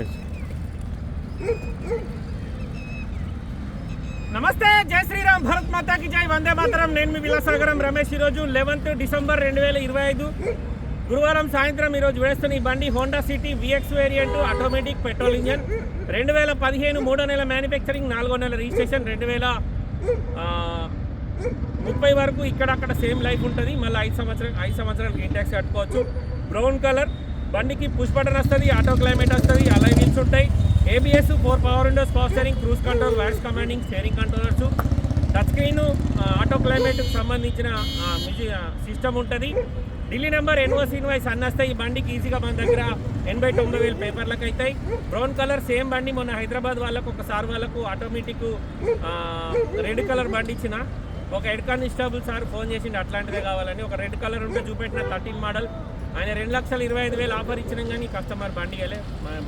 Yes నమస్తే జై శ్రీరామ్ భరత్ మాతాకి జై. వందే మాతరం. నేను మీ విలాసాగరం రమేష్. ఈరోజు లెవెన్త్ డిసెంబర్ రెండు వేల ఇరవై ఐదు గురువారం సాయంత్రం ఈరోజు వేస్తున్న ఈ బండి Honda City VX variant automatic petrol engine రెండు వేల పదిహేను మూడో నెల మ్యానుఫ్యాక్చరింగ్ నాలుగో నెల రిజిస్ట్రేషన్ రెండు వేల ముప్పై వరకు ఇక్కడక్కడ సేమ్ లైఫ్ ఉంటుంది. మళ్ళీ ఐదు సంవత్సరం ఐదు సంవత్సరాలకి ఇంటాక్స్ కట్టుకోవచ్చు. బ్రౌన్ కలర్ బండికి పుష్ బటన్ వస్తుంది ఆటో క్లైమేట్ వస్తుంది అలై వీల్స్ ఉంటాయి. ABS four power windows power steering cruise control voice commanding steering controllers touch screen auto క్లైమేట్కి సంబంధించిన సిస్టమ్ ఉంటుంది. ఢిల్లీ నెంబర్ ఎన్ఓసి ఇన్వాయిస్ అన్న వస్తాయి ఈ బండికి ఈజీగా మన దగ్గర ఎనభై తొంభై వేలు పేపర్లకు అవుతాయి బ్రౌన్ కలర్ సేమ్ బండి మొన్న హైదరాబాద్ వాళ్ళకు ఒకసారి వాళ్ళకు ఆటోమేటిక్ రెడ్ కలర్ బండి ఇచ్చిన. ఒక హెడ్ కానిస్టేబుల్ సార్ ఫోన్ చేసిండు అట్లాంటిదే కావాలని. ఒక రెడ్ కలర్ ఉంటే చూపెట్టిన థర్టీన్ మోడల్ ఆయన రెండు లక్షల ఇరవై ఐదు వేలు ఆఫర్ ఇచ్చినాం కానీ కస్టమర్ బండి వెళ్ళే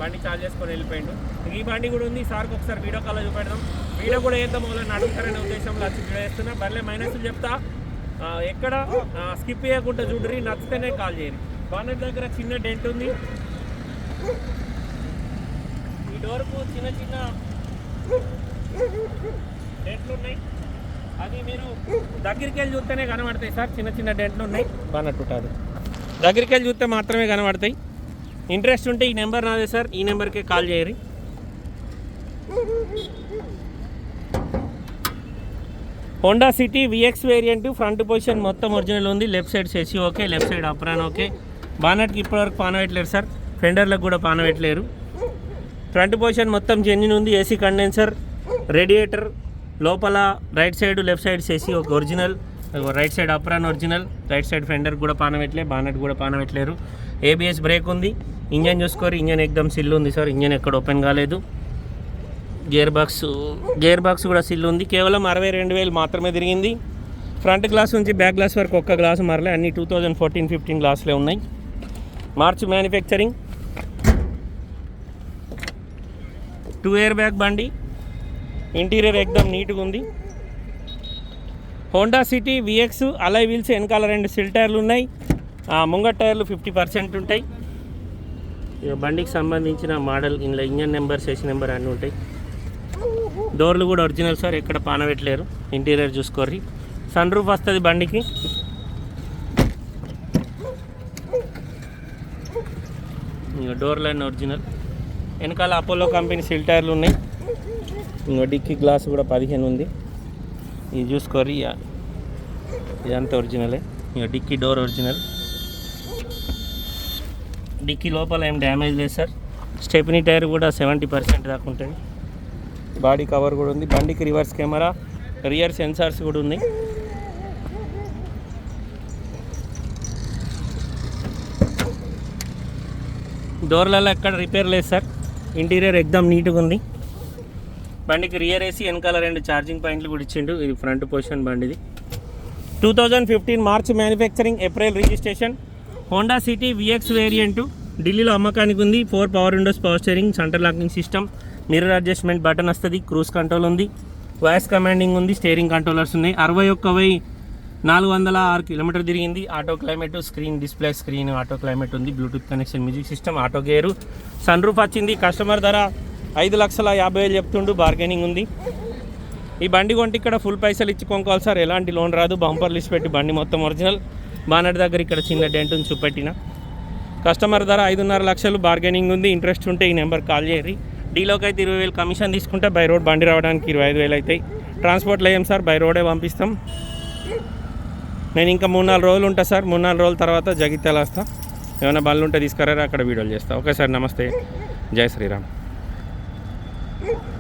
బండి చార్జ్ చేసుకొని వెళ్ళిపోయిండు. ఈ బండి కూడా ఉంది సార్కి ఒకసారి వీడియో కాల్లో చూపెడదాం. వీడియో కూడా వేద్దాం వాళ్ళని అడుగుతారనే ఉద్దేశంలో వచ్చి వీడియో వేస్తున్నా బర్లే మైనస్ చెప్తా. ఎక్కడ? స్కిప్ చేయకుండా చూడరి నచ్చితేనే కాల్ చేయరు బానెట్ దగ్గర చిన్న డెంట్ ఉంది. ఈ డోర్కు చిన్న చిన్న డెంట్లు ఉన్నాయి. అది మీరు దగ్గరికి వెళ్ళి చూస్తేనే కనబడతాయి సార్ చిన్న చిన్న డెంట్లు ఉన్నాయి. బానట్టు ఉంటుంది దగ్గరికి వెళ్ళి చూస్తే మాత్రమే కనబడతాయి. ఇంట్రెస్ట్ ఉంటే ఈ నెంబర్ నాదే సార్. ఈ నెంబర్కే కాల్ చేయరు. Honda City VX variant front position మొత్తం ఒరిజినల్ ఉంది. Left side సెసి okay left side apron okay బానట్కి ఇప్పటివరకు పానవేయట్లేరు సార్. ఫెండర్లకు కూడా పానవేయట్లేరు ఫ్రంట్ పొజిషన్ మొత్తం జెన్యున్ ఉంది. ఏసీ కండెన్సర్ రేడియేటర్ లోపల రైట్ సైడ్ లెఫ్ట్ సైడ్ సెసి ఒక original right side apron original right side fender కూడా పానవెట్లే బానెట్ కూడా పానవెట్లేరు ఏబిఎస్ బ్రేక్ ఉంది. ఇంజన్ చూసుకోరు ఇంజన్ ఎక్దమ్ సిల్ ఉంది సార్. ఇంజన్ ఎక్కడ ఓపెన్ కాలేదు. గేర్ బాక్స్ గేర్ బాక్స్ కూడా సిల్ ఉంది. కేవలం అరవై రెండు వేలు మాత్రమే తిరిగింది. ఫ్రంట్ గ్లాస్ నుంచి బ్యాక్ గ్లాస్ వరకు ఒక్క గ్లాస్ మారలే. అన్ని టూ థౌజండ్ ఫోర్టీన్ ఫిఫ్టీన్ గ్లాసులే ఉన్నాయి. March manufacturing two year back బండి. ఇంటీరియర్ ఎక్దమ్ నీట్గా ఉంది. Honda City VX alloy wheels వెనకాల రెండు సిల్ టైర్లు ఉన్నాయి. ఆ, ముంగట్ టైర్లు ఫిఫ్టీ పర్సెంట్ ఉంటాయి. ఇక బండికి సంబంధించిన మోడల్ ఇందులో ఇంజన్ నెంబర్ సెషన్ నెంబర్ అన్నీ ఉంటాయి. డోర్లు కూడా ఒరిజినల్ సార్ ఎక్కడ పానబెట్టలేరు. ఇంటీరియర్ చూసుకోర్రి. సన్ రూఫ్ వస్తుంది బండికి. ఇంకా డోర్లు అన్నీ ఒరిజినల్. వెనకాల అపోలో కంపెనీ సిల్ టైర్లు ఉన్నాయి. ఇంకా డిక్కీ గ్లాస్ కూడా పదిహేను ఉంది. ఇది చూసుకోర్రి ఇదంతా ఒరిజినలే. ఇక డిక్కీ డోర్ ఒరిజినల్. డిక్కీ లోపల ఏం డ్యామేజ్ లేదు సార్. స్టెపినీ టైర్ కూడా సెవెంటీ పర్సెంట్ దాకా ఉంటుంది. బాడీ కవర్ కూడా ఉంది. బండికి రివర్స్ కెమెరా రియర్ సెన్సార్స్ కూడా ఉన్నాయి. డోర్లలో ఎక్కడ రిపేర్ లేదు సార్. ఇంటీరియర్ ఎక్దమ్ నీట్గా ఉంది. బండికి రియర్ ఏసీ వెనకాల రెండు ఛార్జింగ్ పాయింట్లు కూడా ఇచ్చిండు. ఇది ఫ్రంట్ పొజిషన్ బండిది. Two thousand fifteen March manufacturing April registration Honda City VX variant ఢిల్లీలో అమ్మకానికి ఉంది. Four power windows power steering centre locking system mirror adjustment button వస్తుంది క్రూజ్ కంట్రోల్ ఉంది. వాయిస్ కమాండింగ్ ఉంది స్టీరింగ్ కంట్రోలర్స్ ఉన్నాయి. అరవై ఒక్క వెయ్యి నాలుగు వందల ఆరు కిలోమీటర్ తిరిగింది. Auto climate screen display screen auto climate ఉంది. Bluetooth connection music system auto gear sun roof వచ్చింది. కస్టమర్ ధర ఐదు లక్షల యాభై వేలు చెప్తుండు బార్గెనింగ్ ఉంది. ఈ బండి కొంటే ఇక్కడ ఫుల్ పైసలు ఇచ్చి కొనుక్కోవాలి సార్. ఎలాంటి లోన్ రాదు. బంపర్ లిస్ట్ పెట్టి బండి మొత్తం ఒరిజినల్ బానట్ దగ్గర ఇక్కడ చిన్న డెంట్ ఉంచి చూపెట్టిన. కస్టమర్ ధర ఐదున్నర లక్షలు బార్గెనింగ్ ఉంది. ఇంట్రెస్ట్ ఉంటే ఈ నెంబర్ కాల్ చేయరు డీలోకి అయితే ఇరవై వేలు కమిషన్ తీసుకుంటే బై రోడ్ బండి రావడానికి ఇరవై ఐదు వేలు అవుతాయి. ట్రాన్స్పోర్ట్లో ఏం సార్? బై రోడే పంపిస్తాం. నేను ఇంకా మూడు నాలుగు రోజులు ఉంటా సార్. మూడు నాలుగు రోజుల తర్వాత జగిత్యాల వస్తా. ఏమైనా బండ్లు ఉంటే తీసుకురారా అక్కడ వీడియోలు చేస్తా. ఓకే సార్ నమస్తే. జై శ్రీరామ్. Thank you.